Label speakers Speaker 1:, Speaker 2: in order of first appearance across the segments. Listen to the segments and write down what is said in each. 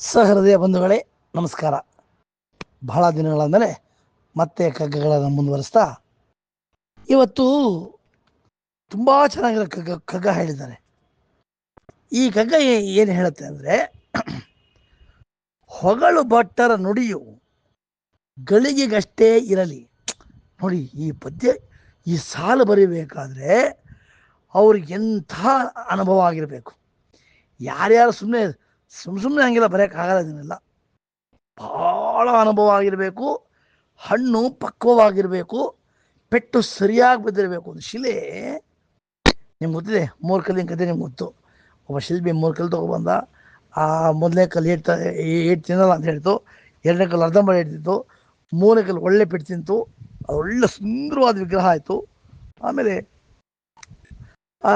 Speaker 1: ಸಹೃದಯ ಬಂಧುಗಳೇ, ನಮಸ್ಕಾರ. ಬಹಳ ದಿನಗಳ ಮೇಲೆ ಮತ್ತೆ ಕಗ್ಗಗಳನ್ನು ಮುಂದುವರಿಸ್ತಾ ಇವತ್ತು ತುಂಬ ಚೆನ್ನಾಗಿರೋ ಕಗ್ಗ ಕಗ್ಗ ಹೇಳಿದ್ದಾರೆ. ಈ ಕಗ್ಗ ಏನು ಹೇಳುತ್ತೆ ಅಂದರೆ ಹೊಗಳು ಭಟ್ಟರ ನುಡಿಯು ಗಳಿಗೆಗಷ್ಟೇ ಇರಲಿ. ನೋಡಿ, ಈ ಪದ್ಯ, ಈ ಸಾಲು ಬರೀಬೇಕಾದ್ರೆ ಅವ್ರಿಗೆ ಎಂಥ ಅನುಭವ ಆಗಿರಬೇಕು. ಯಾರ್ಯಾರು ಸುಮ್ಮನೆ ಸುಮ್ಮ ಸುಮ್ಮನೆ ಹಂಗಿಲ್ಲ ಬರೆಯಕ್ಕೆ ಆಗಲ್ಲ ಇದನ್ನೆಲ್ಲ. ಭಾಳ ಅನುಭವ ಆಗಿರಬೇಕು ಹಣ್ಣು ಪಕ್ವವಾಗಿರಬೇಕು, ಪೆಟ್ಟು ಸರಿಯಾಗಿ ಬಿದ್ದಿರಬೇಕು ಒಂದು ಶಿಲೆ, ನಿಮ್ಗೆ ಗೊತ್ತಿದೆ, ಮೂರು ಕಲ್ಲಿನ ಕತೆ ನಿಮ್ಗೆ ಗೊತ್ತು. ಒಬ್ಬ ಶಿಲ್ಪಿ ಮೂರು ಕಲ್ಲು ತೊಗೊಬಂದ ಆ ಮೊದಲನೇ ಕಲ್ಲು ಏಟ್ ಏಟ್ ತಿನ್ನಲ್ಲ ಅಂತ ಹೇಳ್ತು. ಎರಡನೇ ಕಲ್ಲು ಅರ್ಧಂಬರ ಇಡ್ತಿತ್ತು ಮೂರನೇ ಕಲ್ಲು ಒಳ್ಳೆ ಪೆಟ್ಟು ತಿಂತು. ಅದು ಒಳ್ಳೆ ಸುಂದರವಾದ ವಿಗ್ರಹ ಆಯಿತು. ಆಮೇಲೆ, ಆ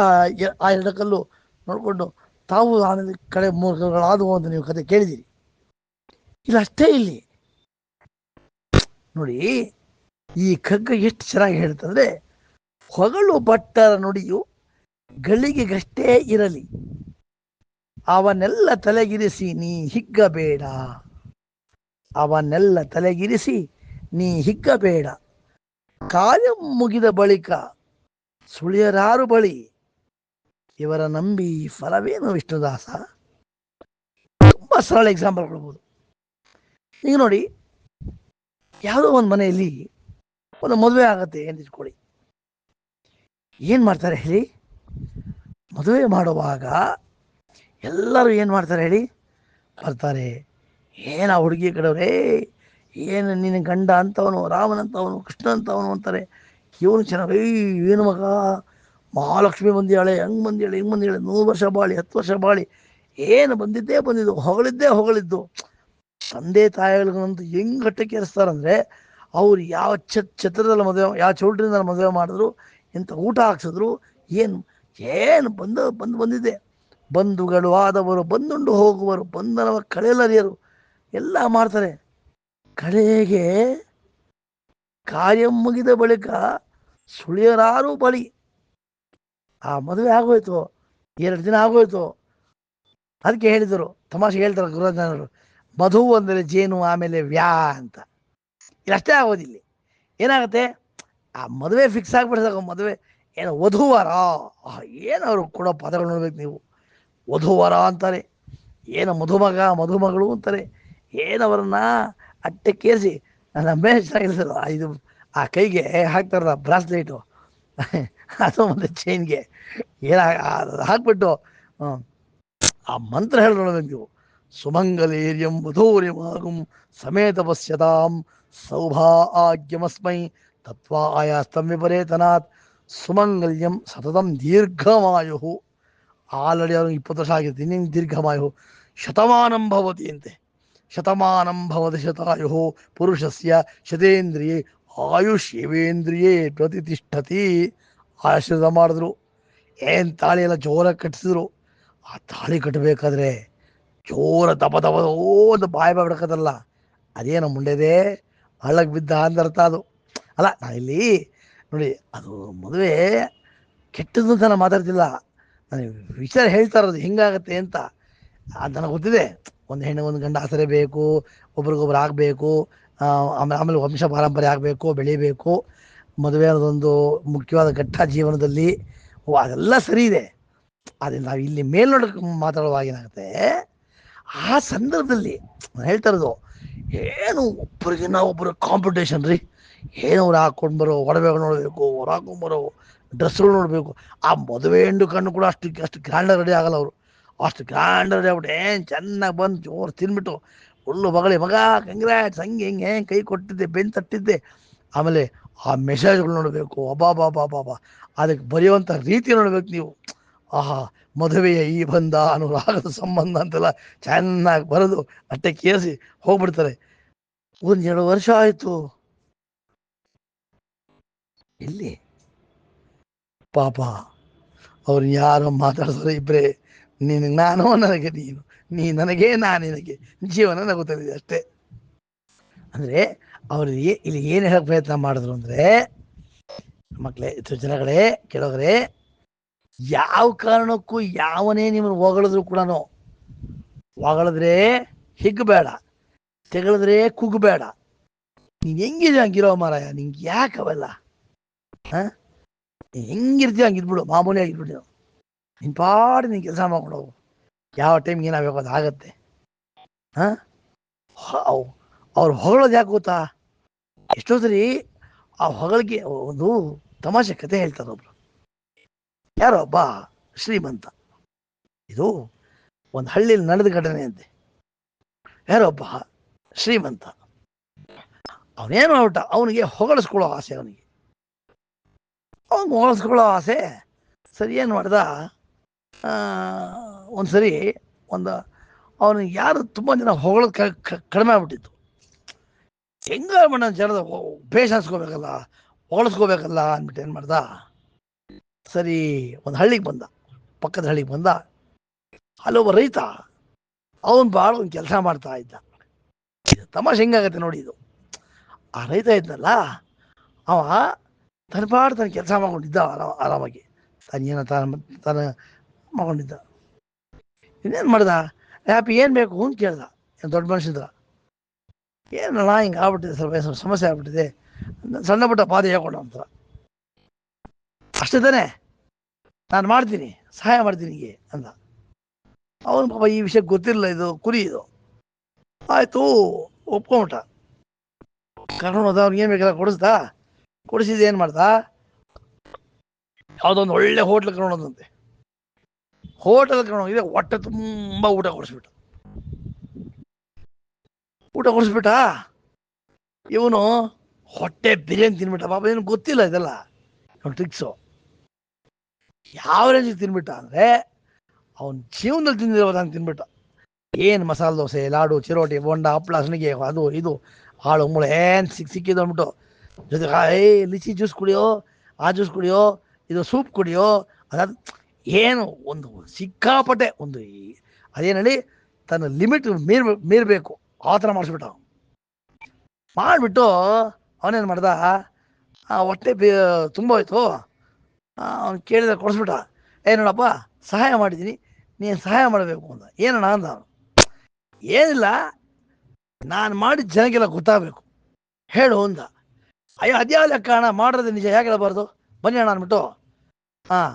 Speaker 1: ಎರಡು ಕಲ್ಲು ನೋಡಿಕೊಂಡು ತಾವು ಆಮೇಲೆ ಕಡೆ ಮೂರ್ಖಗಳಾದವು ಅಂತ ನೀವು ಕತೆ ಕೇಳಿದಿರಿ ಇಲ್ಲ, ಅಷ್ಟೇ ಇಲ್ಲಿ. ನೋಡಿ, ಈ ಕಗ್ಗ ಎಷ್ಟು ಚೆನ್ನಾಗಿ ಹೇಳ್ತಂದ್ರೆ ಹೊಗಳು ಭಟ್ಟರ ನುಡಿಯು ಗಳಿಗೆಗಷ್ಟೇ ಇರಲಿ. ಅವನ್ನೆಲ್ಲ ತಲೆಗಿರಿಸಿ ನೀ ಹಿಗ್ಗಬೇಡ. ಅವನ್ನೆಲ್ಲ ತಲೆಗಿರಿಸಿ ನೀ ಹಿಗ್ಗಬೇಡ. ಕಾರ್ಯ ಮುಗಿದ ಬಳಿಕ ಸುಳಿಯರಾರು ಬಳಿ ಇವರ ನಂಬಿ ಫಲವೇನು ವಿಷ್ಣುದಾಸ ತುಂಬಾ ಸರಳ ಎಕ್ಸಾಂಪಲ್ ಕೊಡ್ಬೋದು. ಈಗ ನೋಡಿ, ಯಾವುದೋ ಒಂದು ಮನೆಯಲ್ಲಿ ಒಂದು ಮದುವೆ ಆಗತ್ತೆ ಅಂತ ಇಟ್ಕೊಳ್ಳಿ. ಏನು ಮಾಡ್ತಾರೆ ಹೇಳಿ? ಮದುವೆ ಮಾಡುವಾಗ ಎಲ್ಲರೂ ಏನು ಮಾಡ್ತಾರೆ ಹೇಳಿ? ಬರ್ತಾರೆ. ಏನು ಆ ಹುಡುಗಿ ಕಡೆಯವ್ರೇ ಏನು ನಿನ್ನ ಗಂಡ ಅಂತವನು, ರಾಮನಂತವನು ಕೃಷ್ಣ ಅಂತವನು ಅಂತಾರೆ. ಇವನು ಚೆನ್ನಾಗಿ, ಏನು ಮಗ? ಮಹಾಲಕ್ಷ್ಮಿ ಬಂದಿಯಾಳೆ ಹೆಂಗ್ ಬಂದಿಯಾಳೆ ಹೆಂಗ್ ಬಂದಿಯಾಳೆ ನೂರು ವರ್ಷ ಬಾಳಿ, ಹತ್ತು ವರ್ಷ ಬಾಳಿ, ಏನು ಬಂದಿದ್ದೇ ಬಂದಿದ್ದು, ಹೊಗಳಿದ್ದೇ ಹೊಗಳಿದ್ದು. ತಂದೆ ತಾಯಿಗಳಿಗಂತೂ ಹೆಂಗ್ ಘಟ್ಟಕ್ಕೆ ಏರಿಸ್ತಾರಂದ್ರೆ ಅವ್ರು ಯಾವ ಛತ್, ಛತ್ರದಲ್ಲಿ ಮದುವೆ, ಯಾವ ಚೌಲ್ಟ್ರಿಂದ ಮದುವೆ ಮಾಡಿದ್ರು, ಇಂಥ ಊಟ ಹಾಕ್ಸಿದ್ರು, ಏನು ಏನು ಬಂದು ಬಂದು ಬಂದಿದೆ ಬಂಧುಗಳು ಆದವರು, ಬಂದುಂಡು ಹೋಗುವರು ಬಂದನವ ಕಳೆಯಲರಿಯರು ಎಲ್ಲ ಮಾಡ್ತಾರೆ. ಕಳೆಗೆ ಕಾರ್ಯ ಮುಗಿದ ಬಳಿಕ ಸುಳಿಯರಾರು ಬಳಿ ಆ ಮದುವೆ ಆಗೋಯ್ತು, ಎರಡು ದಿನ ಆಗೋಯ್ತು. ಅದಕ್ಕೆ ಹೇಳಿದರು, ತಮಾಷೆ ಹೇಳ್ತಾರೆ ಗುರುಜನರು ಮಧು ಅಂದರೆ ಜೇನು, ಆಮೇಲೆ ವ್ಯಾ ಅಂತ. ಇಲ್ಲಷ್ಟೇ ಆಗೋದಿಲ್ಲ ಏನಾಗುತ್ತೆ? ಆ ಮದುವೆ ಫಿಕ್ಸ್ ಆಗ್ಬಿಡ್ದಾಗ ಮದುವೆ, ಏನು ವಧುವರ ಏನು ಅವರು ಕೊಡೋ ಪದಗಳು ನೋಡ್ಬೇಕು ನೀವು. ವಧುವರ ಅಂತಾರೆ, ಏನು ಮಧುಮಗ, ಮಧುಮಗಳು ಅಂತಾರೆ ಏನವರನ್ನ ಅಟ್ಟಕ್ಕೇರಿಸಿ, ನನ್ನ ಅಮ್ಮ ಚೆನ್ನಾಗಿರ್ತದೆ ಇದು ಆ ಕೈಗೆ ಹಾಕ್ತಾರಲ್ಲ, ಬ್ರಾಸ್ಲೇಟು. ಅದು ಒಂದು ಚೈನ್ಗೆ ಏನ ಹಾಕ್ಬಿಟ್ಟು ಆ ಮಂತ್ರ ಹೇಳಿ ನೋಡ್ಬೇಕು ನೀವು ಸುಮಂಗಲೇರ್ಯಂ ವಧೂರ್ಯಮಾಗುಂ ಸಮೇತ ಪಶ್ಯತಾಂ ಸೌಭಾಗ್ಯಮಸ್ಮೈ ತತ್ವ ಆಯಾಸ್ತಂ ವಿಪರೇತನಾತ್ ಸುಮಂಗಲ್ಯಂ ಸತತಂ ದೀರ್ಘಮಾಯು. ಆಲ್ರೆಡಿ ಅವ್ರಿಗೆ ಇಪ್ಪತ್ತು ವರ್ಷ ಆಗಿದೆ ಇನ್ನೇನು ದೀರ್ಘಮಾಯು? ಶತಮಾನಂ ಭವತಿ ಅಂತೆ. ಶತಮಾನಂ ಭವತಿ ಶತಾಯು ಪುರುಷಸ್ಯ ಶತೇಂದ್ರಿಯೇ ಆಯುಷ್ ಯವೇಂದ್ರಿಯೇ ಪ್ರತಿಷ್ಠತಿ. ಆಶೀರ್ವಾದ ಮಾಡಿದ್ರು. ಏನು ತಾಳಿ ಎಲ್ಲ ಜೋರಾಗಿ ಕಟ್ಟಿಸಿದ್ರು. ಆ ತಾಳಿ ಕಟ್ಟಬೇಕಾದ್ರೆ ಜೋರ ದಬ ದಬ ಅಂತ ಬಾಯಿ ಅದೇ ಅದೇನು ಮುಂಡೆದೇ ಹಳ್ಳಕ್ಕೆ ಬಿದ್ದ ಅಂದರ್ಥ ಅದು. ಅಲ್ಲ, ನಾನು ಇಲ್ಲಿ ನೋಡಿ, ಅದು ಮದುವೆ ಕೆಟ್ಟದ್ದು ಅಂತ ನಾನು ಮಾತಾಡ್ತಿಲ್ಲ. ನಾನು ವಿಚಾರ ಹೇಳ್ತಾ ಇರೋದು ಹಿಂಗಾಗತ್ತೆ ಅಂತ. ಅದು ನನಗೆ ಗೊತ್ತಿದೆ. ಒಂದು ಹೆಣ್ಣು, ಒಂದು ಗಂಡ ಆಸರೆ ಬೇಕು, ಒಬ್ರಿಗೊಬ್ರು ಆಗಬೇಕು ಆಮೇಲೆ ಆಮೇಲೆ ವಂಶ ಪಾರಂಪರೆ ಆಗಬೇಕು, ಬೆಳಿಬೇಕು. ಮದುವೆ ಅನ್ನೋದೊಂದು ಮುಖ್ಯವಾದ ಘಟ್ಟ ಜೀವನದಲ್ಲಿ, ಓ, ಅದೆಲ್ಲ ಸರಿ ಇದೆ. ಆದರೆ ನಾವು ಇಲ್ಲಿ ಮೇಲ್ನೋಟಕ್ಕೆ ಮಾತಾಡುವಾಗ ಏನಾಗುತ್ತೆ, ಆ ಸಂದರ್ಭದಲ್ಲಿ ನಾನು ಹೇಳ್ತಾ ಇರೋದು, ಏನು ನಾವು ಒಬ್ಬರು ಕಾಂಪಿಟೇಷನ್ ರೀ. ಏನು ಅವ್ರು ಹಾಕೊಂಡು ಬರೋ ಒಡವೆಗಳು ನೋಡಬೇಕು, ಅವ್ರು ಹಾಕೊಂಡ್ಬರೋ ಡ್ರೆಸ್ಗಳು ನೋಡಬೇಕು. ಆ ಮದುವೆ ಹೆಣ್ಣು ಕಣ್ಣು ಕೂಡ ಅಷ್ಟು ಅಷ್ಟು ಗ್ರ್ಯಾಂಡಾಗಿ ರೆಡಿ ಆಗಲ್ಲ ಅವರು. ಅಷ್ಟು ಗ್ರ್ಯಾಂಡ್ ರೆಡಿ ಆಗ್ಬಿಟ್ಟು ಏನು ಚೆನ್ನಾಗಿ ಬಂದು ಜೋರು ತಿನ್ಬಿಟ್ಟು ಹುಲ್ಲು ಮಗಳೇ ಮಗ ಕಂಗ್ರಾಟ್ಸ್ ಹಂಗೆ ಹಿಂಗೆ ಹೆಂಗೆ ಕೈ ಕೊಟ್ಟಿದ್ದೆ ಬೆನ್ ತಟ್ಟಿದ್ದೆ. ಆಮೇಲೆ ಆ ಮೆಸೇಜ್ಗಳು ನೋಡಬೇಕು ಅಬಾ ಬಾ ಬಾ ಬಾ ಅದಕ್ಕೆ ಬರೆಯುವಂಥ ರೀತಿ ನೋಡ್ಬೇಕು ನೀವು. ಆಹಾ, ಮದುವೆಯ ಈ ಬಂಧ ಅನುರಾಗದ ಸಂಬಂಧ ಅಂತೆಲ್ಲ ಚೆನ್ನಾಗಿ ಬರೆದು ಅಟ್ಟೆ ಕೇಸಿ ಹೋಗ್ಬಿಡ್ತಾರೆ. ಒಂದು ಎರಡು ವರ್ಷ ಆಯಿತು. ಇಲ್ಲಿ ಪಾಪ, ಅವ್ರು ಯಾರು ಮಾತಾಡ್ತಾರೆ ಇಬ್ಬರೇ ನೀನು ನಾನು ನನಗೆ, ನೀನು, ನೀ ನನಗೆ ನಾನು ನಿನಗೆ. ಜೀವನ ನಗುತ್ತದೆ ಅಷ್ಟೇ. ಅಂದರೆ ಅವರು ಇಲ್ಲಿ ಏನು ಹೇಳಕ್ ಪ್ರಯತ್ನ ಮಾಡಿದ್ರು ಅಂದ್ರೆ ಮಕ್ಕಳೇ ಜನಗಳೇ, ಕೆಳಗ್ರೆ, ಯಾವ ಕಾರಣಕ್ಕೂ ಯಾವನೇ ನಿಮ್ಮನ್ನು ಹೊಗಳಿದ್ರು ಕೂಡ ಹೊಗಳಿದ್ರೆ ಹಿಗ್ಬೇಡ ತೆಗಳಿದ್ರೆ ಕುಗ್ಬೇಡ ನೀನು ಹೆಂಗಿದೆ ಹಂಗಿರೋ ಮಾರಾಯ, ನಿಂಗೆ ಯಾಕೆ ಅವೆಲ್ಲ? ಹಾ? ನೀನ್ ಹೆಂಗಿರ್ತೀಯ ಹಂಗಿದ್ಬಿಡು ಮಾಮೂಲಿ ಆಗಿರ್ಬಿಡು ನೀವು ನಿನ್ ಪಾಡು ನೀನು ಕೆಲಸ ಮಾಡ್ಕೊಂಡು ಹೋಗು. ಯಾವ ಟೈಮ್ಗೆ ಏನಾಗಬೇಕು ಅದು ಆಗತ್ತೆ. ಹಾ? ಅವ್ರು ಹೊಗಳೋದು ಯಾಕೆ ಗೊತ್ತಾ? ಎಷ್ಟೋ ಸರಿ ಆ ಹೊಗಳಿಗೆ ಒಂದು ತಮಾಷೆ ಕತೆ ಹೇಳ್ತಾರೆ ಒಬ್ರು. ಯಾರೋ ಒಬ್ಬ ಶ್ರೀಮಂತ. ಇದು ಒಂದು ಹಳ್ಳಿಯಲ್ಲಿ ನಡೆದ ಘಟನೆ ಅಂತೆ. ಯಾರೋ ಬಾ, ಶ್ರೀಮಂತ. ಅವನೇನು ಮಾಡ್ಬಿಟ್ಟ ಅವನಿಗೆ ಹೊಗಳಿಸ್ಕೊಳ್ಳೋ ಆಸೆ ಅವನಿಗೆ. ಅವನಿಗೆ ಹೊಗಳಿಸ್ಕೊಳ್ಳೋ ಆಸೆ, ಸರಿ ಏನು ಮಾಡ್ದ? ಒಂದು ಸರಿ ಒಂದು, ಅವನಿಗೆ ಯಾರು ತುಂಬ ಜನ ಕ- ಕಡಿಮೆ ಆಗ್ಬಿಟ್ಟಿತ್ತು. ಹೆಂಗ ಮಾಡೋಣ ಜನದ ಭೇಷ ಹಾಸ್ಕೋಬೇಕಲ್ಲ ಹೊಗಳಿಸ್ಕೋಬೇಕಲ್ಲ ಅಂದ್ಬಿಟ್ಟು ಏನು ಮಾಡ್ದ? ಸರಿ, ಒಂದು ಹಳ್ಳಿಗೆ ಬಂದ. ಪಕ್ಕದ ಹಳ್ಳಿಗೆ ಬಂದ. ಅಲ್ಲೊಬ್ಬ ರೈತ, ಅವನು ಭಾಳ ಒಂದು ಕೆಲಸ ಮಾಡ್ತಾ ಇದ್ದ. ಇದು ತಮಾಷೆ ಹೆಂಗಾಗತ್ತೆ ನೋಡಿ ಇದು. ಆ ರೈತ ಇದ್ನಲ್ಲ, ಅವ ತನ್ನ ಪಾಡು ತನ್ನ ಕೆಲಸ ಮಾಡ್ಕೊಂಡಿದ್ದ ಆರಾಮ ಆರಾಮಾಗಿ. ತಾನೇನ ತಾನ ತಾನು ಮಾಡ್ಕೊಂಡಿದ್ದ. ಇನ್ನೇನು ಮಾಡ್ದ? ಹ್ಯಾಪಿ ಏನು ಬೇಕು ಅಂತ ಕೇಳ್ದ. ಏನ್ ದೊಡ್ಡ ಮನುಷ್ಯದ್ರ. ಏನಣ್ಣ ಹಿಂಗೆ ಆಗ್ಬಿಟ್ಟಿದೆ ಸ್ವಲ್ಪ ಸಮಸ್ಯೆ ಆಗ್ಬಿಟ್ಟಿದೆ. ಸಣ್ಣ ಪುಟ್ಟ ಪಾದ ಹೇಳ್ಕೊಡು ಅಂತ. ಅಷ್ಟೇ ತಾನೇ? ನಾನು ಮಾಡ್ತೀನಿ, ಸಹಾಯ ಮಾಡ್ತೀನಿ ನಿಮಗೆ ಅಂತ. ಅವನು ಪಾಪ ಈ ವಿಷಯ ಗೊತ್ತಿರಲಿಲ್ಲ ಇದು, ಕುರಿ ಇದು. ಆಯಿತು ಒಪ್ಕೊಂಬಿಟ್ಟ ಕರ್ಕೊಂಡು ಹೋದ, ಅವ್ನಿಗೆ ಏನು ಬೇಕಲ್ಲ ಕೊಡಿಸ್ದ ಕೊಡಿಸಿದ ಏನು ಮಾಡ್ದ ಯಾವುದೋ ಒಂದು ಒಳ್ಳೆ ಹೋಟ್ಲ್ ಕರ್ಕೊಂಡು ಹೋದಂತೆ. ಹೋಟೆಲ್ ಕರ್ಕೊಂಡು ಹೋಗಿದೆ ಹೊಟ್ಟೆ ತುಂಬ ಊಟ ಕೊಡಿಸ್ಬಿಟ್ಟ. ಊಟ ಕೊಡಿಸ್ಬಿಟ್ಟ? ಇವನು ಹೊಟ್ಟೆ ಬಿರಿಯಾನಿ ತಿನ್ಬಿಟ್ಟ. ಪಾಪ ಏನು ಗೊತ್ತಿಲ್ಲ ಇದೆಲ್ಲ. ಟ್ರಿಕ್ಸು ಯಾವ ರೇಂಜಿಗೆ ತಿನ್ಬಿಟ್ಟ ಅಂದರೆ, ಅವನ ಜೀವನದಲ್ಲಿ ತಿಂದಿರೋದು ಹಂಗೆ ತಿನ್ಬಿಟ್ಟ. ಏನು ಮಸಾಲೆ ದೋಸೆ, ಲಾಡು, ಚಿರೋಟಿ, ಬೋಂಡ ಹಪ್ಪಳ ಸಣಿಗೆ ಅದು, ಇದು, ಹಾಳು, ಮುಳೆ, ಏನು ಸಿಕ್ಕಿ ಸಿಕ್ಕಿದ್ದು ಅಂದ್ಬಿಟ್ಟು ಜೊತೆ ಏ, ಲಿಚಿ ಜ್ಯೂಸ್ ಕುಡಿಯೋ, ಆ ಜ್ಯೂಸ್ ಕುಡಿಯೋ, ಇದು ಸೂಪ್ ಕುಡಿಯೋ, ಅದಾದ ಏನು, ಒಂದು ಸಿಕ್ಕಾಪಟ್ಟೆ ಒಂದು ಅದೇನು ಹೇಳಿ, ತನ್ನ ಲಿಮಿಟ್ ಮೀರ್ ಮೀರಬೇಕು. ಆ ಥರ ಮಾಡಿಸ್ಬಿಟ್ಟು. ಮಾಡಿಬಿಟ್ಟು ಅವನೇನು ಮಾಡ್ದ? ಹೊಟ್ಟೆ ಬೇ ತುಂಬ ಹೋಯ್ತು ಅವ್ನು ಕೇಳಿದ ಕೊಡಿಸ್ಬಿಟ್ಟ. ಏ, ನೋಡಪ್ಪ, ಸಹಾಯ ಮಾಡಿದ್ದೀನಿ ನೀನು ಸಹಾಯ ಮಾಡಬೇಕು ಅಂತ ಏನಣ್ಣ ಅಂದ ಅವನು. ಏನಿಲ್ಲ, ನಾನು ಮಾಡಿದ ಜನಕ್ಕೆಲ್ಲ ಗೊತ್ತಾಗಬೇಕು. ಹೇಳು ಅಂದ. ಅಯ್ಯೋ ಅದ್ಯಾವ ಲೆಕ್ಕ ಅಣ್ಣ? ಮಾಡೋದು ನಿಜ, ಯಾಕೆ ಹೇಳಬಾರ್ದು? ಬನ್ನಿ ಅಣ್ಣ ಅಂದ್ಬಿಟ್ಟು. ಹಾಂ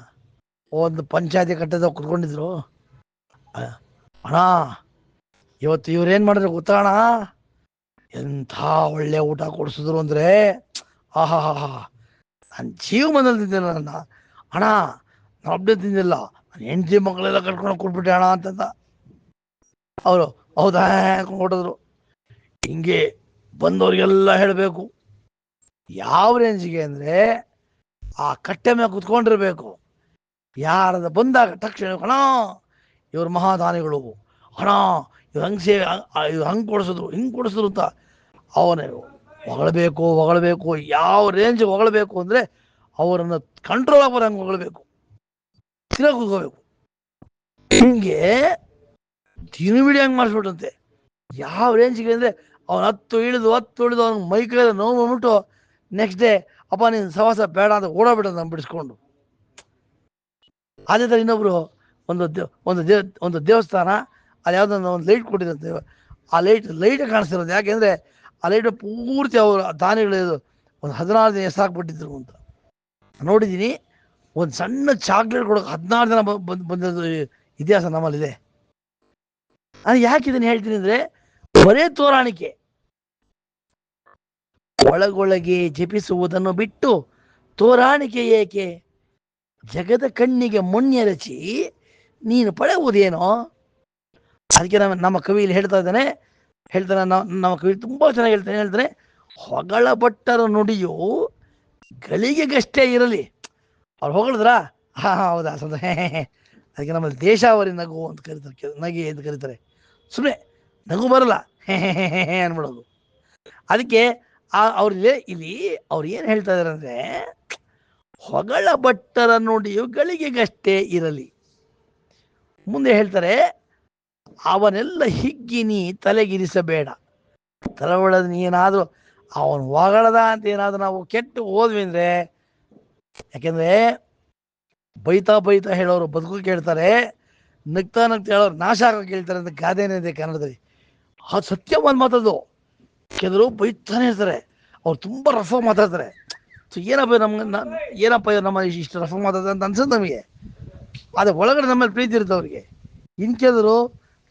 Speaker 1: ಒಂದು ಪಂಚಾಯತಿ ಕಟ್ಟದ ಕುತ್ಕೊಂಡಿದ್ರು. ಅಣ್ಣ ಇವತ್ತು ಇವ್ರೇನು ಮಾಡಿದ್ರು ಗೊತ್ತಾಣ ಅಣ್ಣ? ಎಂಥ ಒಳ್ಳೆ ಊಟ ಕೊಡಿಸಿದ್ರು ಅಂದರೆ ಆಹಾ ಹಾ ಹಾ ನನ್ನ ಜೀವನದಲ್ಲಿ ತಿಂದಿಲ್ಲ ನನ್ನ. ಅಣ್ಣ, ನಾನು ಒಬ್ಬನೇ ತಿಂದಿಲ್ಲ. ನನ್ನ ಹೆಂಡತಿ ಮಕ್ಕಳೆಲ್ಲ ಕರ್ಕೊಂಡು ಕೊಟ್ಬಿಟ್ಟೆ ಅಣ್ಣ ಅಂತಂದ. ಅವರು, ಹೌದಾ? ಹೊಡೆದ್ರು ಹಿಂಗೆ ಬಂದವ್ರಿಗೆಲ್ಲ ಹೇಳಬೇಕು. ಯಾವ ರೇಂಜಿಗೆ ಅಂದರೆ, ಆ ಕಟ್ಟೆ ಮೇಲೆ ಕುತ್ಕೊಂಡಿರ್ಬೇಕು. ಯಾರದ ಬಂದಾಗ ತಕ್ಷಣ ಅಣ್ಣ, ಇವ್ರ ಮಹಾದಾನಿಗಳು. ಹಣ ಇವ್ರು ಹಂಗೆ ಸೇವೆ ಇದು ಹಂಗೆ ಕೊಡಿಸಿದ್ರು ಹಿಂಗೆ ಕೊಡಿಸಿದ್ರು ಅಂತ ಅವನೇ. ಹೊಗಳಬೇಕು ಹೊಗಳಬೇಕು, ಯಾವ ರೇಂಜ್ ಹೊಗಳಬೇಕು ಅಂದರೆ ಅವರನ್ನು ಕಂಟ್ರೋಲ್ ಆಗೋರು ಹಂಗೆ ಹೊಗಳಬೇಕು. ತಿರ ಕೂತ್ಕೋಬೇಕು ಹಿಂಗೆ ದಿನವಿಡಿ ಹಂಗೆ ಮಾಡಿಸ್ಬಿಟ್ಟಂತೆ. ಯಾವ ರೇಂಜ್ಗೆ ಅಂದರೆ ಅವನು ಹತ್ತು ಇಳಿದು ಹತ್ತು ಇಳಿದು ಅವ್ನ ಮೈ ಕೈಯಲ್ಲಿ ನೋವು ಬಂದ್ಬಿಟ್ಟು ನೆಕ್ಸ್ಟ್ ಡೇ ಅಪ್ಪ, ನೀನು ಸವಾಸ ಬೇಡ ಅಂತ ಓಡಾಬಿಡ ನಾನು ಬಿಡಿಸ್ಕೊಂಡು. ಅದೇ ಥರ ಇನ್ನೊಬ್ರು ಒಂದು ಒಂದು ದೇವ್, ಒಂದು ದೇವಸ್ಥಾನ ಅಲ್ಲಿ ಯಾವುದೋ ಒಂದು ಲೈಟ್ ಕೊಟ್ಟಿದ್ದಂತೆ ಆ ಲೈಟ್ ಲೈಟ್ ಕಾಣಿಸ್ತಿರೋದು. ಯಾಕೆಂದ್ರೆ ಆ ಲೈಟ್ ಪೂರ್ತಿ ಅವರು ದಾನಿಗಳು ಒಂದು ಹದಿನಾರು ದಿನ ಎಸಾಕ್ಬಿಟ್ಟಿದ್ರು ಅಂತ. ನೋಡಿದ್ದೀನಿ ಒಂದು ಸಣ್ಣ ಚಾಕ್ಲೇಟ್ ಕೊಡೋಕೆ ಹದಿನಾರು ದಿನ ಬಂದು ಬಂದದ್ದು ಇತಿಹಾಸ ನಮ್ಮಲ್ಲಿದೆ. ನಾನು ಯಾಕೆ ಇದನ್ನು ಹೇಳ್ತೀನಿ ಅಂದರೆ, ಬರೇ ತೋರಾಣಿಕೆ. ಒಳಗೊಳಗೆ ಜಪಿಸುವುದನ್ನು ಬಿಟ್ಟು ತೋರಾಣಿಕೆ ಏಕೆ? ಜಗದ ಕಣ್ಣಿಗೆ ಮಣ್ಣೆರಚಿ ನೀನು ಪಡೆಯುವುದೇನೋ? ಅದಕ್ಕೆ ನಮ್ಮ ನಮ್ಮ ಕವಿಯಲ್ಲಿ ಹೇಳ್ತಾ ಇದ್ದಾನೆ, ಹೇಳ್ತಾನೆ ನಮ್ಮ ಕವಿ ತುಂಬ ಚೆನ್ನಾಗಿ ಹೇಳ್ತಾನೆ ಹೇಳ್ತಾನೆ ಹೊಗಳ ಭಟ್ಟರ ನುಡಿಯು ಗಳಿಗೆಗಷ್ಟೇ ಇರಲಿ. ಅವ್ರು ಹೊಗಳಿದ್ರಾ? ಹಾ ಹಾ, ಹೌದಾ? ಸಂತ ಅದಕ್ಕೆ ನಮ್ಮಲ್ಲಿ ದೇಶಾವರಿ ನಗು ಅಂತ ಕರೀತಾರೆ ನಗಿ ಅಂತ ಕರೀತಾರೆ. ಸುಮ್ಮನೆ ನಗು ಬರಲ್ಲ. ಹೇ ಅನ್ಬಿಡೋದು. ಅದಕ್ಕೆ ಆ ಅವ್ರಿಗೆ ಇಲ್ಲಿ ಅವ್ರು ಏನು ಹೇಳ್ತಾ ಇದಾರೆ ಅಂದರೆ ಹೊಗಳ ಭಟ್ಟರ ನುಡಿಯು ಗಳಿಗೆಗಷ್ಟೇ ಇರಲಿ. ಮುಂದೆ ಹೇಳ್ತಾರೆ ಅವನೆಲ್ಲ ಹಿಗ್ಗಿ ನೀ ತಲೆಗಿರಿಸಬೇಡ. ತಲವಳದ ನೀನಾದರೂ ಅವನು ಹೊಗಳದ ಅಂತ ಏನಾದರೂ ನಾವು ಕೆಟ್ಟು ಹೋದ್ವಿ ಅಂದರೆ, ಯಾಕೆಂದರೆ ಬೈತಾ ಬೈತಾ ಹೇಳೋರು ಬದುಕು ಕೇಳ್ತಾರೆ, ನಗ್ತಾ ನಗ್ತಾ ಹೇಳೋರು ನಾಶ ಆಗೋ ಕೇಳ್ತಾರೆ ಅಂತ ಗಾದೆನೇ ಇದೆ ಕನ್ನಡದಲ್ಲಿ. ಸತ್ಯ ಒಂದು ಮಾತದು ಕೆಲವರು ಬೈತಾನೆ ಇರ್ತಾರೆ. ಅವ್ರು ತುಂಬ ರಫ ಮಾತಾಡ್ತಾರೆ. ಸೊ ಏನಪ್ಪ ನಮ್ಗೆ ಏನಪ್ಪ ನಮ್ಮ ಇಷ್ಟು ರಫ ಮಾತಾಡ್ತಾರೆ ಅಂತ ಅನ್ಸುತ್ತೆ ನಮಗೆ. ಆದರೆ ಒಳಗಡೆ ನಮ್ಮಲ್ಲಿ ಪ್ರೀತಿ ಇರುತ್ತೆ ಅವ್ರಿಗೆ. ಇನ್ ಕೆಲವರು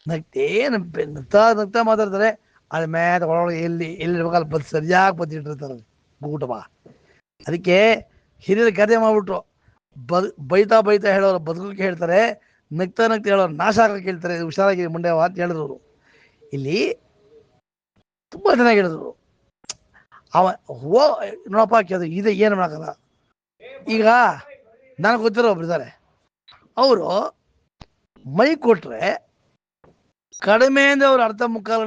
Speaker 1: ನಗ್ತೇ ನಗ್- ನಗ್ತಾ ನಗ್ತಾ ಮಾತಾಡ್ತಾರೆ ಅದ್ರ ಮೇಲೆ ಒಳಗೆ ಎಲ್ಲಿ ಎಲ್ಲಿರ್ಬೇಕಲ್ಲ ಬದ್ ಸರಿಯಾಗಿ ಬದ್ದಿಟ್ಟಿರ್ತಾರೆ ಗೂಟ ಬಾ. ಅದಕ್ಕೆ ಹಿರಿಯರು ಗದೆ ಮಾಡ್ಬಿಟ್ರು. ಬದ್ ಬೈತಾ ಬೈತಾ ಹೇಳೋರು ಬದುಕಲಿಕ್ಕೆ ಹೇಳ್ತಾರೆ, ನಗ್ತಾ ನಗ್ತಾ ಹೇಳೋರು ನಾಶ ಆಗಕ್ಕೆ ಹೇಳ್ತಾರೆ ಹುಷಾರಾಗಿ ಮುಂಡೆ ಅಂತ ಹೇಳಿದ್ರು. ಇಲ್ಲಿ ತುಂಬಾ ಚೆನ್ನಾಗಿ ಹೇಳಿದ್ರು. ಅವ ಹೋ, ನೋಡಪ್ಪ ಕೇಳಿದ್ರು ಇದೆ, ಏನು ಮಾಡೋಕ್ಕಲ್ಲ ಈಗ ನನಗೆ ಗೊತ್ತಿರೋ ಒಬ್ರು ಇದ್ದಾರೆ. ಅವರು ಮೈ ಕೊಟ್ರೆ ಕಡಿಮೆ ಅಂದ್ರೆ ಅವ್ರ ಅರ್ಧ ಮುಕ್ಕಾಲು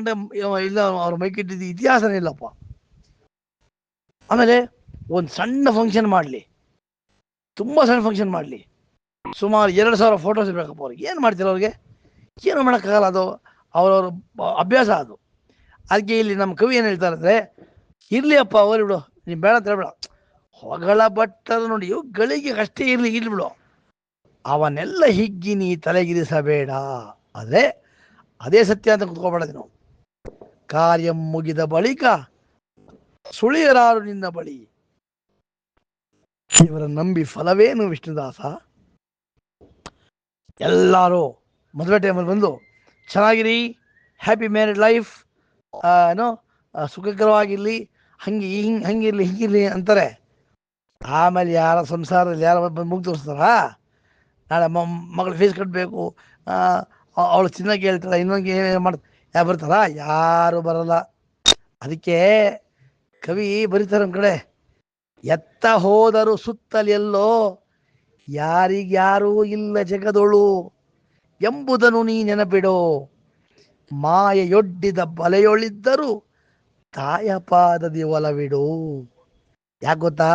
Speaker 1: ಇಲ್ಲ, ಅವ್ರ ಮೈ ಇಟ್ಟಿದ್ದು ಇತಿಹಾಸನೇ ಇಲ್ಲಪ್ಪ. ಆಮೇಲೆ ಒಂದು ಸಣ್ಣ ಫಂಕ್ಷನ್ ಮಾಡಲಿ. ತುಂಬ ಸಣ್ಣ ಫಂಕ್ಷನ್ ಮಾಡಲಿ. ಸುಮಾರು ಎರಡು ಸಾವಿರ ಫೋಟೋಸ್ ಇರ್ಬೇಕಪ್ಪ ಅವ್ರಿಗೆ. ಏನು ಮಾಡ್ತೀರ ಅವ್ರಿಗೆ? ಏನು ಮಾಡೋಕ್ಕಾಗಲ್ಲ ಅದು. ಅವ್ರವ್ರ ಅಭ್ಯಾಸ ಅದು. ಅದಕ್ಕೆ ಇಲ್ಲಿ ನಮ್ಮ ಕವಿ ಏನು ಹೇಳ್ತಾರೆ ಅಂದರೆ, ಇರಲಿ ಅಪ್ಪ ಅವ್ರಿ ಬಿಡು. ನೀನು ಬೇಡ ಅಂತ ಹೇಳ್ಬಿಡ ಹೊಗಳ ಬಟ್ಟದ ನೋಡಿ ಇವು ಗಳಿಗೆ ಅಷ್ಟೇ ಇರಲಿ, ಇರ್ಲಿ ಬಿಡು. ಅವನ್ನೆಲ್ಲ ಹಿಗ್ಗಿ ನೀ ತಲೆಗಿರಿಸಬೇಡ. ಆದರೆ ಅದೇ ಸತ್ಯ ಅಂತ ಕುತ್ಕೋಬೇಡ ನಾವು. ಕಾರ್ಯ ಮುಗಿದ ಬಳಿಕ ಸುಳಿಯರಾರು ನಿನ್ನ ಬಳಿ. ಇವರ ನಂಬಿ ಫಲವೇನು ವಿಷ್ಣುದಾಸ? ಎಲ್ಲರೂ ಮದುವೆ ಟೈಮಲ್ಲಿ ಬಂದು, ಚೆನ್ನಾಗಿರಿ ಹ್ಯಾಪಿ ಮ್ಯಾರಿಡ್ ಲೈಫ್ ಏನೋ ಸುಖಕರವಾಗಿರಲಿ, ಹಂಗೆ ಹಿಂಗೆ ಹಂಗಿರ್ಲಿ ಹಿಂಗಿರಲಿ ಅಂತಾರೆ. ಆಮೇಲೆ ಯಾರ ಸಂಸಾರದಲ್ಲಿ ಯಾರ ಬಂದು ಮುಗಿ ತೋರಿಸ್ತಾರ? ನಾಳೆ ಮಗಳು ಫೀಸ್ ಕಟ್ಟಬೇಕು ಅವಳು ಚಿನ್ನ ಹೇಳ್ತಾರ ಇನ್ನೊಂದು ಏನು ಮಾಡ್, ಯಾ ಬರ್ತಾರ ಯಾರು ಬರಲ್ಲ. ಅದಕ್ಕೆ ಕವಿ ಬರೀತಾರೆ ನಮ್ಮ ಕಡೆ, ಎತ್ತ ಹೋದರು ಸುತ್ತಲೆಲ್ಲೋ ಯಾರಿಗ್ಯಾರೂ ಇಲ್ಲ ಜಗದೊಳು, ಎಂಬುದನ್ನು ನೀ ನೆನಪಿಡೋ. ಮಾಯೆಯೊಡ್ಡಿದ ಬಲೆಯೊಳಿದ್ದರು ತಾಯ ಪಾದದಿ ಒಲವಿಡು. ಯಾಕೆ ಗೊತ್ತಾ?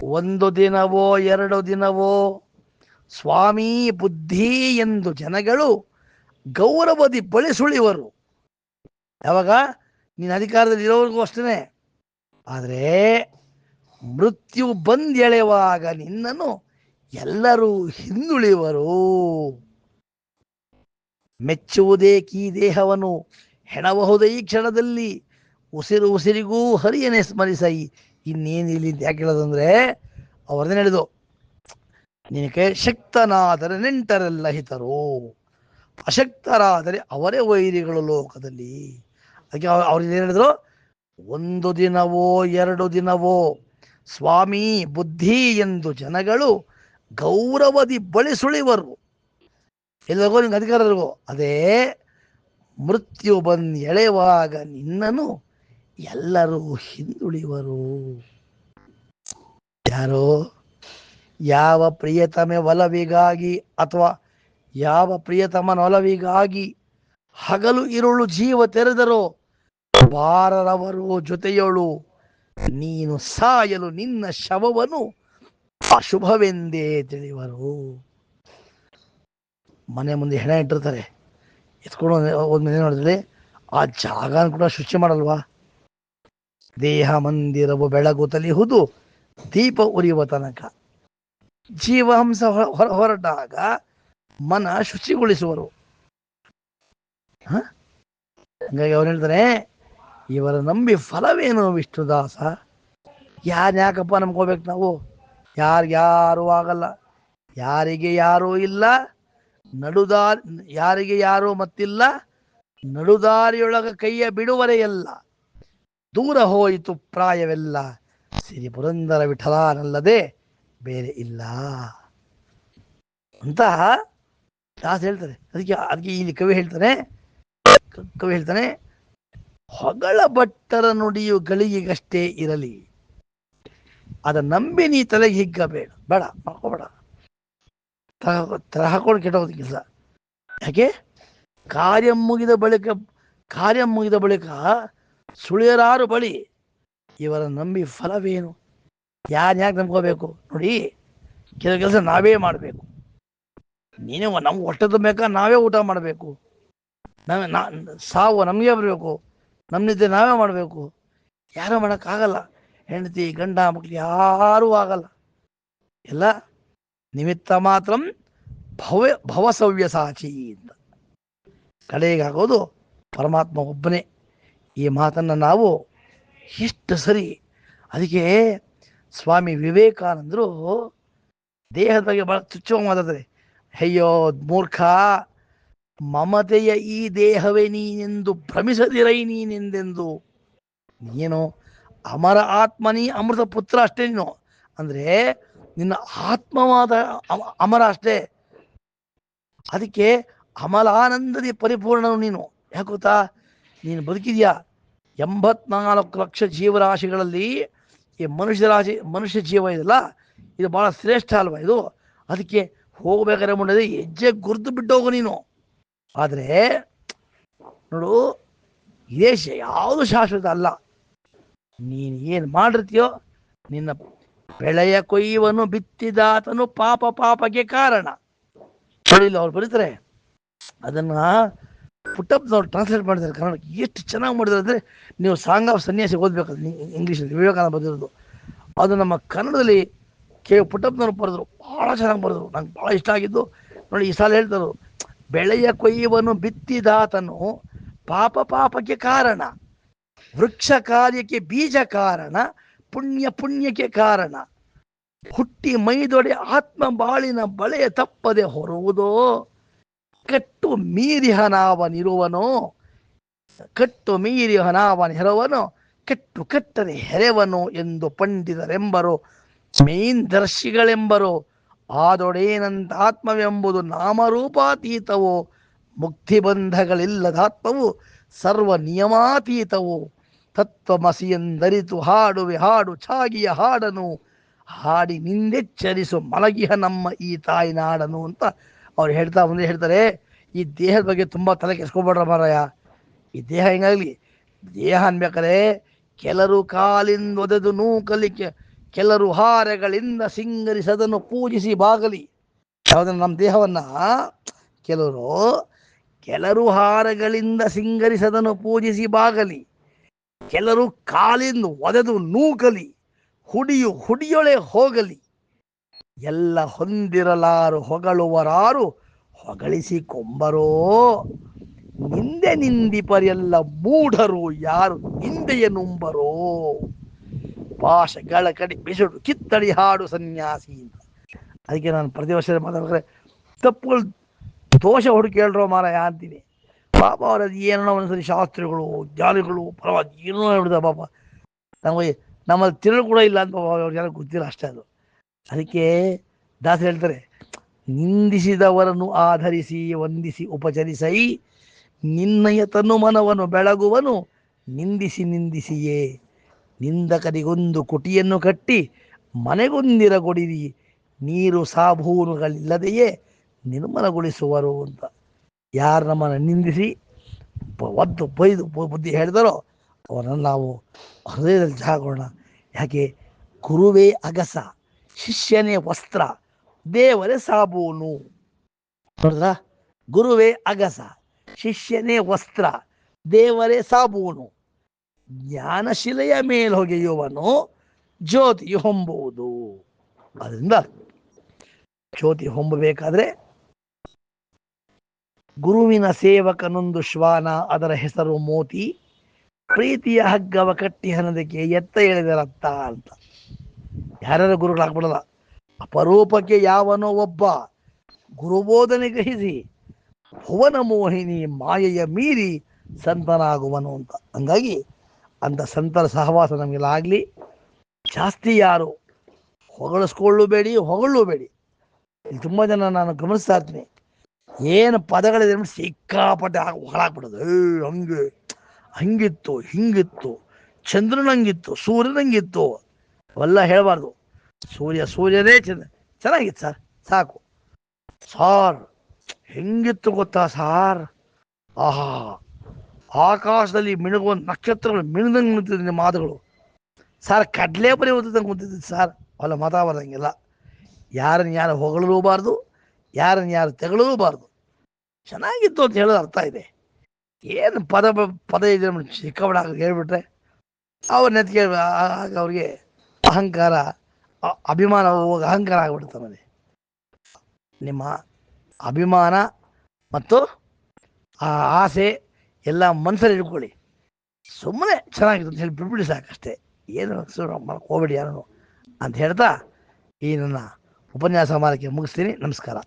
Speaker 1: ಒಂದು ದಿನವೋ, ಎರಡು ದಿನವೋ ಸ್ವಾಮಿ ಬುದ್ಧಿ ಎಂದು ಜನಗಳು ಗೌರವದಿ ಬಳಿಸುಳಿವರು. ಯಾವಾಗ? ನೀನು ಅಧಿಕಾರದಲ್ಲಿ ಇರೋವರೆಗೂ ಅಷ್ಟೇ ಆದರೆ ಮೃತ್ಯು ಬಂದೆಳೆಯುವಾಗ ನಿನ್ನನ್ನು ಎಲ್ಲರೂ ಹಿಂದುಳಿಯುವರು ಮೆಚ್ಚುವುದೇಕೀ ದೇಹವನ್ನು ಹೆಣಬಹುದೇ ಈ ಕ್ಷಣದಲ್ಲಿ. ಉಸಿರು ಉಸಿರಿಗೂ ಹರಿಯನೆ ಸ್ಮರಿಸೈ. ಇನ್ನೇನು ಇಲ್ಲಿ ಯಾಕೆ ಹೇಳೋದಂದ್ರೆ ಅವ್ರದೇನು ಹೇಳಿದು ನಿನ್ನ ಕೈ ಶಕ್ತನಾದರೆ ನೆಂಟರೆಲ್ಲ ಹಿತರು. ಅಶಕ್ತರಾದರೆ ಅವರೇ ವೈರಿಗಳು ಲೋಕದಲ್ಲಿ. ಅದಕ್ಕೆ ಅವ್ರಿಗೆ ಏನು ಹೇಳಿದ್ರು? ಒಂದು ದಿನವೋ, ಎರಡು ದಿನವೋ, ಸ್ವಾಮಿ ಬುದ್ಧಿ ಎಂದು ಜನಗಳು ಗೌರವದಿ ಬಳಿಸುಳಿವರು ಎಲ್ಲರಿಗೋ ನಿಮ್ಗೆ ಅಧಿಕಾರರಿಗೋ ಅದೇ ಮೃತ್ಯು ಬಂದು ಎಳೆಯುವಾಗ ನಿನ್ನನು ಎಲ್ಲರೂ ಹಿಂದುಳಿವರು. ಯಾರೋ? ಯಾವ ಪ್ರಿಯತಮೆ ಒಲವಿಗಾಗಿ ಅಥವಾ ಯಾವ ಪ್ರಿಯತಮನ ಒಲವಿಗಾಗಿ ಹಗಲು ಇರುಳು ಜೀವ ತೆರೆದರೋ ಬಾರರವರು ಜೊತೆಯೊಳು, ನೀನು ಸಾಯಲು ನಿನ್ನ ಶವವನ್ನು ಅಶುಭವೆಂದೇ ತಿಳಿವರು. ಮನೆ ಮುಂದೆ ಹೆಣ ಇಟ್ಟಿರ್ತಾರೆ. ಎತ್ಕೊಂಡು ಒಂದು ಮನೆ ನೋಡಿದ್ರೆ ಆ ಜಾಗನ ಕೂಡ ಶುಚಿ ಮಾಡಲ್ವಾ? ದೇಹ ಮಂದಿರವು ಬೆಳಗು ತಲಿಹುದು, ದೀಪ ಉರಿಯುವ ತನಕ. ಜೀವಹಂಸ ಹೊರ- ಹೊರ- ಹೊರಟಾಗ ಮನ ಶುಚಿಗೊಳಿಸುವರು? ಹಂಗಾಗಿ ಅವ್ರು ಹೇಳ್ತಾರೆ, ಇವರ ನಂಬಿ ಫಲವೇನು ವಿಷ್ಣುದಾಸ? ಯಾರು ಯಾಕಪ್ಪ ನಂಬ್ಕೋಬೇಕು ನಾವು? ಯಾರಿಗ್ಯಾರೂ ಆಗಲ್ಲ. ಯಾರಿಗೆ ಯಾರೂ ಇಲ್ಲ, ನಡುದಾರಿ, ಯಾರಿಗೆ ಯಾರೂ ಮತ್ತಿಲ್ಲ, ನಡುದಾರಿಯೊಳಗ ಕೈಯ ಬಿಡುವರೆಯಲ್ಲ ದೂರ ಹೋಯಿತು ಪ್ರಾಯವೆಲ್ಲ. ಸಿರಿ ಪುರಂದರ ವಿಠಲಾನಲ್ಲದೆ ಬೇರೆ ಇಲ್ಲ. ಅಂತ ದಾಸ ಹೇಳ್ತಾರೆ. ಅದಕ್ಕೆ ಅದಕ್ಕೆ ಇಲ್ಲಿ ಕವಿ ಹೇಳ್ತಾನೆ ಕವಿ ಹೇಳ್ತಾನೆ, ಹೊಗಳ ಭಟ್ಟರ ನುಡಿಯು ಗಳಿಗೆಗಷ್ಟೇ ಇರಲಿ. ಅದ ನಂಬಿ ನೀ ತಲೆಗೆ ಹಿಗ್ಗಬೇಡ. ಬೇಡ, ಮಾಡ್ಕೋಬೇಡ. ತರ ತರ ಹಾಕೊಂಡು ಕೆಟ್ಟೋಗೋದು ಕೆಲಸ ಯಾಕೆ? ಕಾರ್ಯ ಮುಗಿದ ಬಳಿಕ, ಕಾರ್ಯ ಮುಗಿದ ಬಳಿಕ ಸುಳಿಯರಾರು ಬಳಿ ಇವರ ನಂಬಿ ಫಲವೇನು? ಯಾರು ಯಾಕೆ ನಂಬ್ಕೋಬೇಕು? ನೋಡಿ, ಕೆಲವು ಕೆಲಸ ನಾವೇ ಮಾಡಬೇಕು. ನೀನೇ ನಮ್ಗೆ ಹೊಟ್ಟೆ ತುಂಬಬೇಕಾ ನಾವೇ ಊಟ ಮಾಡಬೇಕು. ನಾವೇ ಸಾವು ನಮಗೆ ಬರಬೇಕು. ನಮ್ಮ ನಿದ್ದೆ ನಾವೇ ಮಾಡಬೇಕು. ಯಾರೂ ಮಾಡೋಕ್ಕಾಗಲ್ಲ ಹೆಂಡತಿ, ಗಂಡ, ಮಕ್ಳು ಯಾರೂ ಆಗಲ್ಲ. ಎಲ್ಲ ನಿಮಿತ್ತ ಮಾತ್ರ ಭವ ಭವಸವ್ಯಸಾಚಿ ಅಂತ. ಕಡೆಗಾಗೋದು ಪರಮಾತ್ಮ ಒಬ್ಬನೇ. ಈ ಮಾತನ್ನು ನಾವು ಇಷ್ಟು ಸರಿ ಅದಕ್ಕೆ ಸ್ವಾಮಿ ವಿವೇಕಾನಂದರು ದೇಹದ ಬಗ್ಗೆ ಬಹಳ ತುಚ್ಛವಾಗಿ ಮಾತಾಡ್ತಾರೆ. ಅಯ್ಯೋ ಮೂರ್ಖ, ಮಮತೆಯ ಈ ದೇಹವೇ ನೀನೆಂದು ಭ್ರಮಿಸದಿರೈ ನೀನೆಂದೆಂದು. ನೀನು ಅಮರ ಆತ್ಮನಿ ಅಮೃತ ಪುತ್ರ ಅಷ್ಟೇ ನೀನು. ಅಂದ್ರೆ ನಿನ್ನ ಆತ್ಮವಾದ ಅಮರ ಅಷ್ಟೇ. ಅದಕ್ಕೆ ಅಮಲಾನಂದದಿ ಪರಿಪೂರ್ಣನು ನೀನು. ಯಾಕೆ ಗೊತ್ತಾ? ನೀನು ಬದುಕಿದ್ಯಾ? ಎಂಬತ್ನಾಲ್ಕು ಲಕ್ಷ ಜೀವರಾಶಿಗಳಲ್ಲಿ ಈ ಮನುಷ್ಯ ರಾಶಿ ಮನುಷ್ಯ ಜೀವ ಇದಲ್ಲ, ಇದು ಬಹಳ ಶ್ರೇಷ್ಠ ಅಲ್ವಾ ಇದು? ಅದಕ್ಕೆ ಹೋಗ್ಬೇಕಾದ್ರೆ ಮುಂದೆ ಹೆಜ್ಜೆ ಗುರ್ದು ಬಿಟ್ಟು ಹೋಗು ನೀನು. ಆದರೆ, ನೋಡು ದೇಶ ಯಾವುದು ಶಾಶ್ವತ ಅಲ್ಲ. ನೀನು ಏನು ಮಾಡಿರ್ತೀಯೋ, ನಿನ್ನ ಬೆಳೆಯ ಕೊಯ್ಯುವನು ಬಿತ್ತಿದಾತನು ಪಾಪ ಪಾಪಕ್ಕೆ ಕಾರಣ. ಅವ್ರು ಬರೀತಾರೆ. ಅದನ್ನ ಪುಟ್ಟಪ್ಪನವ್ರು ಟ್ರಾನ್ಸ್ಲೇಟ್ ಮಾಡಿದ್ದಾರೆ ಕನ್ನಡಕ್ಕೆ. ಎಷ್ಟು ಚೆನ್ನಾಗಿ ಮಾಡಿದ್ದಾರೆ ಅಂದರೆ ನೀವು ಸಾಂಗ್ ಆಫ್ ಸನ್ಯಾಸಿ ಓದ್ಬೇಕು ಇಂಗ್ಲೀಷಲ್ಲಿ ವಿವೇಕಾನಂದ ಬಂದಿರೋದು ಅದು ನಮ್ಮ ಕನ್ನಡದಲ್ಲಿ ಕೆ ಪುಟ್ಟಪ್ಪನವ್ರು ಬರೆದ್ರು ಭಾಳ ಚೆನ್ನಾಗಿ ಬರೆದ್ರು. ನಂಗೆ ಭಾಳ ಇಷ್ಟ ಆಗಿದ್ದು, ನೋಡಿ ಈ ಸಾಲ ಹೇಳ್ತಾರೆ, ಬೆಳೆಯ ಕೊಯ್ಯುವನು ಬಿತ್ತಿದಾತನು, ಪಾಪ ಪಾಪಕ್ಕೆ ಕಾರಣ. ವೃಕ್ಷ ಕಾರ್ಯಕ್ಕೆ ಬೀಜ ಕಾರಣ, ಪುಣ್ಯ ಪುಣ್ಯಕ್ಕೆ ಕಾರಣ. ಹುಟ್ಟಿ ಮೈದೊಡೆ ಆತ್ಮ ಬಾಳಿನ ಬಳೆಯ ತಪ್ಪದೆ ಹೊರುವುದೋ. ಕಟ್ಟು ಮೀರಿ ಹನಾವನಿರುವನೋ ಕಟ್ಟು ಮೀರಿ ಹನಾವನಿರುವನು ಕೆಟ್ಟು ಕಟ್ಟರೆ ಹೆರೆವನು ಎಂದು ಪಂಡಿತರೆಂಬರು ಮೇಂದರ್ಶಿಗಳೆಂಬರು ಆದೊಡೇನಂತ ಆತ್ಮವೆಂಬುದು ನಾಮರೂಪಾತೀತವು, ಮುಕ್ತಿಬಂಧಗಳಿಲ್ಲದಾತ್ಮವು ಸರ್ವ ನಿಯಮಾತೀತವು ತತ್ವಮಸಿಯಂದರಿತು ಹಾಡುವೆ ಹಾಡು ಛಾಗಿಯ ಹಾಡನು, ಹಾಡಿ ನಿಂದೆಚ್ಚರಿಸು ಮಲಗಿಹ ನಮ್ಮ ಈ ತಾಯಿ ನಾಡನು ಅಂತ ಅವ್ರು ಹೇಳ್ತಾ ಮುಂದೆ ಹೇಳ್ತಾರೆ, ಈ ದೇಹದ ಬಗ್ಗೆ ತುಂಬ ತಲೆ ಕೆಸ್ಕೊಬೇಡ್ರ ಮಾರಾಯ. ಈ ದೇಹ ಹೆಂಗಾಗಲಿ? ದೇಹ ಅನ್ಬೇಕಾದ್ರೆ ಕೆಲರು ಕಾಲಿಂದ ಒದೆದು ನೂಕಲಿಕ್ಕೆ ಕೆಲರು ಹಾರಗಳಿಂದ ಸಿಂಗರಿಸದನ್ನು ಪೂಜಿಸಿ ಬಾಗಲಿ. ಯಾವುದನ್ನು? ನಮ್ಮ ದೇಹವನ್ನ? ಕೆಲವರು ಕೆಲರು ಹಾರಗಳಿಂದ ಸಿಂಗರಿಸದನ್ನು ಪೂಜಿಸಿ ಬಾಗಲಿ. ಕೆಲರು ಕಾಲಿಂದ ಒದೆದು ನೂಕಲಿ. ಹುಡಿಯು ಹುಡಿಯೊಳೆ ಹೋಗಲಿ. ಎಲ್ಲ ಹೊಂದಿರಲಾರು ಹೊಗಳುವರಾರು ಹೊಗಳಿಸಿ ಕೊಂಬರೋ. ನಿಂದೆ ನಿಂದಿಪರೆಲ್ಲ ಮೂಢರು ಯಾರು ನಿಂದೆಯ ನುಂಬರೋ. ಭಾಷೆಗಳ ಕಡೆ ಬಿಸಿಡು, ಕಿತ್ತಡಿ ಹಾಡು ಸನ್ಯಾಸಿ ಅಂತ. ಅದಕ್ಕೆ ನಾನು ಪ್ರತಿ ವರ್ಷ ಮಾತಾಡ್ಬೇಕಾದ್ರೆ ತಪ್ಪುಗಳು ದೋಷ ಹುಡುಕಿ ಹೇಳ್ರೋ ಮಾರಾಯ ಅಂತೀನಿ. ಪಾಪ ಅವರ ಏನೋ ಒಂದ್ಸರಿ ಶಾಸ್ತ್ರಿಗಳು, ಜ್ಞಾನಿಗಳು, ಪರವಾಗಿ ಏನೋ ಹೇಳಿದ ಪಾಪ. ನಮಗೆ ನಮ್ಮಲ್ಲಿ ತಿರುಳು ಕೂಡ ಇಲ್ಲ ಅಂತ ಅವ್ರ ಜನ ಗೊತ್ತಿಲ್ಲ ಅಷ್ಟೇ ಅದು. ಅದಕ್ಕೆ ದಾಸ ಹೇಳ್ತಾರೆ, ನಿಂದಿಸಿದವರನ್ನು ಆಧರಿಸಿ, ವಂದಿಸಿ, ಉಪಚರಿಸೈ. ನಿನ್ನಯ ತನು ಮನವನ್ನು ಬೆಳಗುವನು, ನಿಂದಿಸಿ ನಿಂದಿಸಿಯೇ. ನಿಂದಕರಿಗೊಂದು ಕುಟಿಯನ್ನು ಕಟ್ಟಿ, ಮನೆಗೊಂದಿರಗೊಡಿರಿ. ನೀರು ಸಾಬೂನುಗಳಿಲ್ಲದೆಯೇ ನಿರ್ಮಲಗೊಳಿಸುವರು ಅಂತ. ಯಾರು ನಮ್ಮನ್ನು ನಿಂದಿಸಿ ಒದ್ದು ಬೈದು ಬುದ್ಧಿ ಹೇಳಿದರೋ ಅವರನ್ನು ನಾವು ಹೃದಯದಲ್ಲಿ ಜಾಗೋಣ ಯಾಕೆ? ಗುರುವೇ ಅಗಸ. ಶಿಷ್ಯನೇ ವಸ್ತ್ರ. ದೇವರೇ ಸಾಬೂನು. ನೋಡಿದ್ರ ಗುರುವೇ ಅಗಸ. ಶಿಷ್ಯನೇ ವಸ್ತ್ರ. ದೇವರೇ ಸಾಬೂನು. ಜ್ಞಾನಶಿಲೆಯ ಮೇಲೊಗೆಯುವನು ಜ್ಯೋತಿ ಹೊಂಬುವುದು. ಅದರಿಂದ ಜ್ಯೋತಿ ಹೊಂಬಬೇಕಾದ್ರೆ ಗುರುವಿನ ಸೇವಕನೊಂದು ಶ್ವಾನ, ಅದರ ಹೆಸರು ಮೋತಿ. ಪ್ರೀತಿಯ ಹಗ್ಗವ ಕಟ್ಟಿ ಹನದಕ್ಕೆ ಎತ್ತ ಎಳೆದರತ್ತ ಅಂತ. ಯಾರ್ಯಾರ ಗುರುಗಳಾಗ್ಬಿಡಲ್ಲ ಅಪರೂಪಕ್ಕೆ ಯಾವನೋ ಒಬ್ಬ ಗುರುಬೋಧನೆ ಗ್ರಹಿಸಿ, ಭುವನ ಮೋಹಿನಿ ಮಾಯೆಯ ಮೀರಿ ಸಂತನಾಗುವನು ಅಂತ. ಹಂಗಾಗಿ ಅಂತ ಸಂತರ ಸಹವಾಸ ನಮಗೆಲ್ಲ ಆಗಲಿ. ಜಾಸ್ತಿ ಯಾರು ಹೊಗಳಿಸ್ಕೊಳ್ಳಬೇಡಿ, ಹೊಗಳಬೇಡಿ. ಇಲ್ಲಿ ತುಂಬ ಜನ ನಾನು ಗಮನಿಸ್ತಾ ಇರ್ತೀನಿ. ಏನು ಪದಗಳಿದೆ ಸಿಕ್ಕಾಪಟ್ಟೆ ಹೊಗಳಾಕ್ಬಿಡೋದು ಹಂಗೆ, ಹಂಗಿತ್ತು, ಹಿಂಗಿತ್ತು, ಚಂದ್ರನಂಗಿತ್ತು, ಸೂರ್ಯನಂಗಿತ್ತು. ಅವೆಲ್ಲ ಹೇಳಬಾರ್ದು. ಸೂರ್ಯ ಸೂರ್ಯನೇ ಚಂದ್ರ ಚೆನ್ನಾಗಿತ್ತು ಸರ್, ಸಾಕು. ಸಾರ್, ಹೆಂಗಿತ್ತು ಗೊತ್ತಾ ಸಾರ್? ಆಹಾ, ಆಕಾಶದಲ್ಲಿ ಮಿಣುಗುವ ನಕ್ಷತ್ರಗಳು ಮಿಣದಂಗೆ ನಿಂತಿದ್ದೆ ನಿಮ್ಮ ಮಾತುಗಳು. ಸರ್, ಕಡಲೆ ಬರೀ ಓದಿದಂಗೆ ಕೂತಿದ್ದು ಸರ್. ಅವೆಲ್ಲ ಮಾತಾಡೋದಂಗಿಲ್ಲ ಯಾರನ್ನ ಯಾರು ಹೊಗಳೂಬಾರ್ದು ಯಾರನ್ನ ಯಾರು ತೆಗಳೂಬಾರ್ದು ಚೆನ್ನಾಗಿತ್ತು ಅಂತ ಹೇಳೋದು ಅರ್ಥ ಇದೆ. ಏನು ಪದ ಪದ ಇದೆ ಸಿಕ್ಕಾಬಿಡ ಹೇಳ್ಬಿಟ್ರೆ, ಅವ್ರ ನೆತ್ತಿಗೆ ಆಗ ಅವ್ರಿಗೆ ಅಹಂಕಾರ ಅಭಿಮಾನ ಹೋಗಿ ಅಹಂಕಾರ ಆಗ್ಬಿಡುತ್ತೆ ನಮಗೆ ನಿಮ್ಮ ಅಭಿಮಾನ ಮತ್ತು ಆ ಆಸೆ ಎಲ್ಲ ಮನಸ್ಸಲ್ಲಿ ಇಟ್ಕೊಳ್ಳಿ. ಸುಮ್ಮನೆ ಚೆನ್ನಾಗಿತ್ತು ಅಂತ ಹೇಳಿ ಬಿಟ್ಬಿಡಿ ಸಾಕಷ್ಟೇ. ಏನು ಮಾಡಕ್ಕೆ ಹೋಗ್ಬೇಡಿ ಯಾರು ಅಂತ ಹೇಳ್ತಾ ಈ ನನ್ನ ಉಪನ್ಯಾಸ ಮಾಲಕ್ಕೆ ಮುಗಿಸ್ತೀನಿ. ನಮಸ್ಕಾರ.